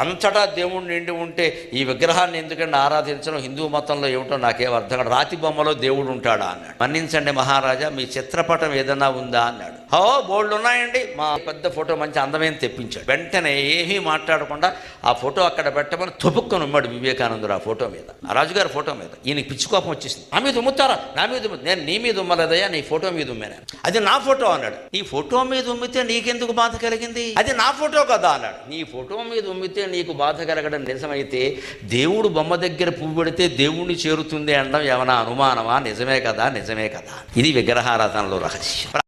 అంతటా దేవుడు నిండి ఉంటే ఈ విగ్రహాన్ని ఎందుకంటే ఆరాధించడం? హిందూ మతంలో ఏమిటో నాకేం అర్థం రాతి బొమ్మలో దేవుడు ఉంటాడా అన్నాడు. మన్నించండి మహారాజా మీ చిత్రపటం ఏదైనా ఉందా అన్నాడు. ఓ బోల్డ్ ఉన్నాయండి. మా పెద్ద ఫోటో మంచి అందమైన తెప్పించాడు. వెంటనే ఏమీ మాట్లాడకుండా ఆ ఫోటో అక్కడ పెట్టమని తుపుక్కొని ఉమ్మాడు వివేకానందుడు ఆ ఫోటో మీద. ఆ రాజుగారి ఫోటో మీద. ఈయనకి పిచ్చి కోపం వచ్చేసింది. నా మీద ఉమ్ముతారా? నా మీద ఉమ్ము- నేను నీ మీద ఉమ్మలేదయ్యా నీ ఫోటో మీద ఉమ్మాను అది నా ఫోటో అన్నాడు. నీ ఫోటో మీద ఉమ్మితే నీకెందుకు బాధ కలిగింది? అది నా ఫోటో కదా అన్నాడు. నీ ఫోటో మీద ఉమ్మితే నీకు బాధ కలగడం నిజమైతే దేవుడు బొమ్మ దగ్గర పువ్వు పెడితే దేవుణ్ణి చేరుతుంది అనడం ఏమైనా అనుమానమా? నిజమే కదా నిజమే కదా? ఇది విగ్రహారాధనలో రహస్యం.